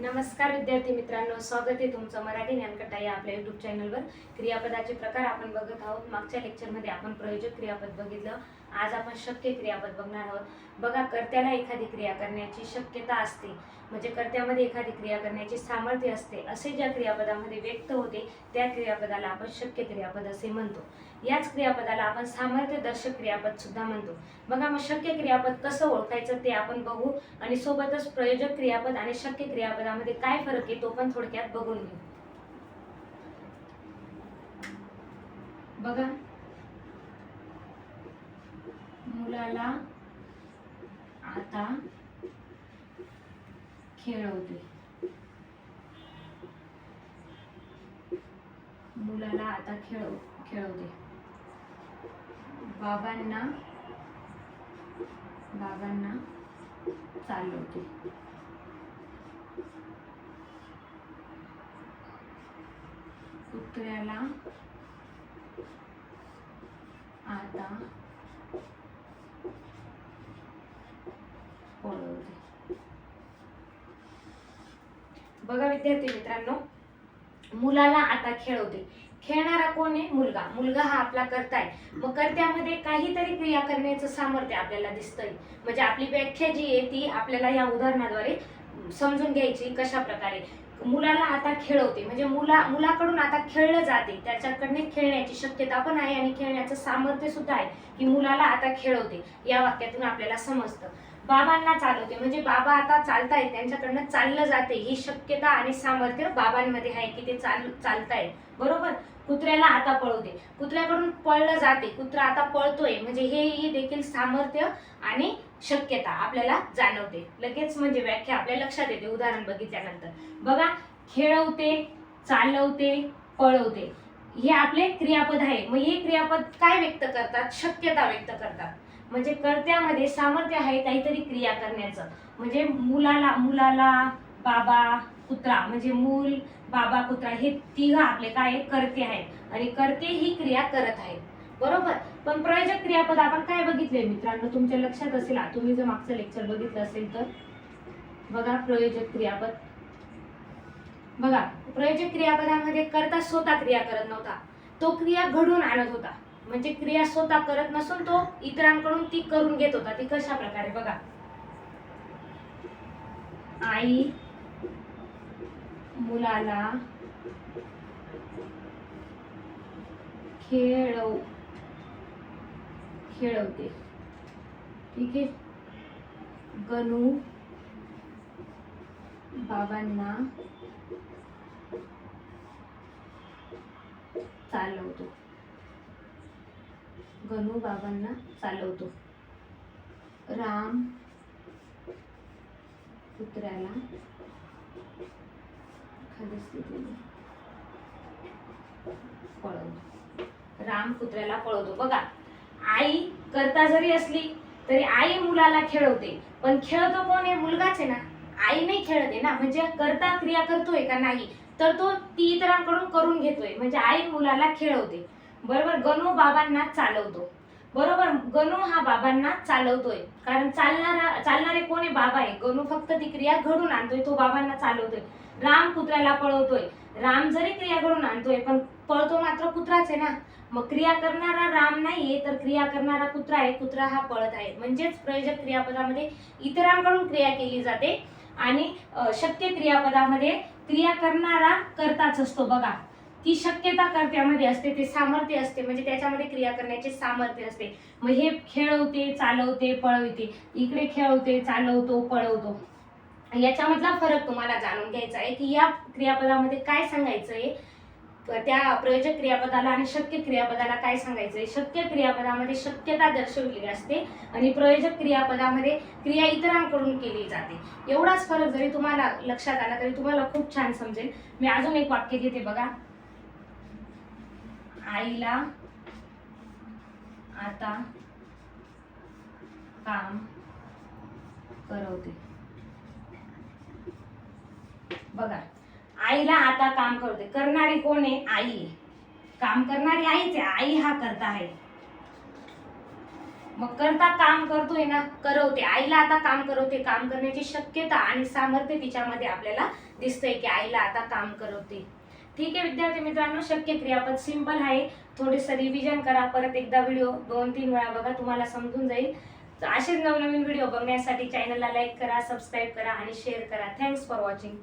नमस्कार विद्यार्थी मित्रांनो स्वागत आहे तुमचं मराठी ज्ञानकटा या आपल्या युट्यूब चॅनलवर क्रियापदाचे प्रकार आपण बघत आहोत. मागच्या लेक्चरमध्ये आपण प्रयोजक क्रियापद बघितलं. आज आपण शक्य क्रियापद बघणार आहोत. बघा कर्त्याला एखादी क्रिया करण्याची शक्यता असते. म्हणजे कर्त्यामध्ये एखादी क्रिया करण्याची सामर्थ्य असते. असे ज्या क्रियापदामध्ये व्यक्त होते त्या क्रियापदाला आपण शक्य क्रियापद असे म्हणतो. याच क्रियापदाला आपण सामर्थ्यदर्शक क्रियापद सुद्धा म्हणतो. बघा मग शक्य क्रियापद कसं ओळखायचं ते आपण बघू आणि सोबतच प्रयोजक क्रियापद आणि शक्य क्रियापदामध्ये काय फरक आहे तो पण थोडक्यात बघून घेऊ. बघा आपल्याला आता खेळवते. मुलाला आता खेळव खेळवते. बाबांना बाबांना चालवते. कुत्र्याला आता पळवते बघा विद्यार्थी मित्रांनो मुलाला आता खेळवते. खेळणारा कोण आहे? मुलगा. मुलगा हा आपला करता आहे मग कर्त्यामध्ये काहीतरी क्रिया करण्याचं सामर्थ्य आपल्याला दिसतंय. म्हणजे आपली व्याख्या जी आहे ती आपल्याला या उदाहरणाद्वारे समजून घ्यायची कशा प्रकारे मुलाला आता खेळवते. म्हणजे मुला मुलाकडून आता खेळलं जाते. त्याच्याकडने खेळण्याची शक्यता पण आहे आणि खेळण्याचं सामर्थ्य सुद्धा आहे की मुलाला आता खेळवते. या वाक्यातून आपल्याला समजतं. बाबांना चालवते. म्हणजे बाबा आता चालतायत त्यांच्याकडनं चाललं जाते. ही शक्यता आणि सामर्थ्य बाबांमध्ये आहे की ते चाल चालतायत. बरोबर? कुत्र्याला आता पळवते. कुत्र्याकडून पळलं जाते. कुत्रा आता पळतोय. म्हणजे हे ही देखील सामर्थ्य आणि शक्यता आपल्याला जाणवते. लगेच म्हणजे व्याख्या आपल्या लक्षात येते उदाहरण बघितल्यानंतर. बघा खेळवते चालवते पळवते. हे आपले क्रियापद आहे. मग हे क्रियापद काय व्यक्त करतात? शक्यता व्यक्त करतात. म्हणजे कर्त्यामध्ये सामर्थ्य आहे काहीतरी क्रिया करण्याचं. म्हणजे मुलाला मुलाला बाबा कुत्रा म्हणजे मूल बाबा कुत्रा हे तिघ आपले काय आहे? कर्ते आहेत. आणि कर्ते ही क्रिया करत आहेत. बरोबर? पण प्रयोजक क्रियापद आपण काय बघितले मित्रांनो? तुमच्या लक्षात असेल तुम्ही जर मागचं लेक्चर बघितलं असेल तर. बघा प्रयोजक क्रियापद. बघा प्रयोजक क्रियापदामध्ये करता स्वतः क्रिया करत नव्हता. तो क्रिया घडून आणत होता. म्हणजे क्रिया स्वतः करत नसून तो इतरांकडून ती करून घेत होता. ती कशा प्रकारे? बघा. आई मुलाला खेळव खेळवते. ठीक आहे? गणू बाबांना चालवतो. गणू बाबांना चालवतो. राम कुत्र्याला स्थितीने पळवतो. राम कुत्र्याला पळवतो. बघा आई करता जरी असली तरी आई मुलाला खेळवते. पण खेळतो कोण? आहे मुलगाच आहे ना. आई नाही खेळते ना. म्हणजे करता क्रिया करतोय का नाही? तर तो ती इतरांकडून करून घेतोय. म्हणजे आई मुलाला खेळवते. बरोबर गणू बाबांना चालवतो. बरोबर गणू हा बाबांना चालवतोय. कारण चालणारा चालणारे कोण आहे? बाबा आहे. गणू फक्त ती क्रिया घडून आणतोय तो बाबांना चालवतोय. राम कुत्र्याला पळवतोय. राम जरी क्रिया घडून आणतोय पण पळतो मात्र कुत्राच आहे ना? मग क्रिया करणारा राम नाहीये तर क्रिया करणारा कुत्रा आहे. कुत्रा हा पळत आहे. म्हणजेच प्रयोजक क्रियापदामध्ये इतरांकडून क्रिया केली जाते आणि शक्य क्रियापदामध्ये क्रिया करणारा करताच असतो. बघा ती शक्यता कर्त्यामध्ये असते? ते सामर्थ्य असते. म्हणजे त्याच्यामध्ये क्रिया करण्याचे सामर्थ्य असते. मग हे खेळवते चालवते पळवते. इकडे खेळवते चालवतो पळवतो. याच्यामधला फरक तुम्हाला जाणून घ्यायचा आहे की या क्रियापदामध्ये काय सांगायचं आहे त्या प्रयोजक क्रियापदाला आणि शक्य क्रियापदाला काय सांगायचं आहे शक्य क्रियापदामध्ये शक्यता दर्शवलेली असते आणि प्रयोजक क्रियापदामध्ये क्रिया इतरांकडून केली जाते. एवढाच फरक जरी तुम्हाला लक्षात आला तरी तुम्हाला खूप छान समजेल. मी अजून एक वाक्य घेते बघा. आईला आता काम करवते. बघा आईला आता काम करते करणारी कोण आहे? आई काम करणारी आईच आहे. आई हा करता आहे. मग करता काम करतोय ना करवते. आईला आता काम करवते. काम करण्याची शक्यता आणि सामर्थ्य तिच्यामध्ये आपल्याला दिसतंय की आईला आता काम करवते. ठीक आहे विद्यार्थी मित्रांनो शक्य क्रियापद सिंपल आहे. थोडंसं रिव्हिजन करा परत एकदा व्हिडिओ दोन तीन वेळा बघा तुम्हाला समजून जाईल. तर असेच नवनवीन व्हिडिओ बघण्यासाठी चॅनलला लाईक करा सबस्क्राईब करा आणि शेअर करा. Thanks for watching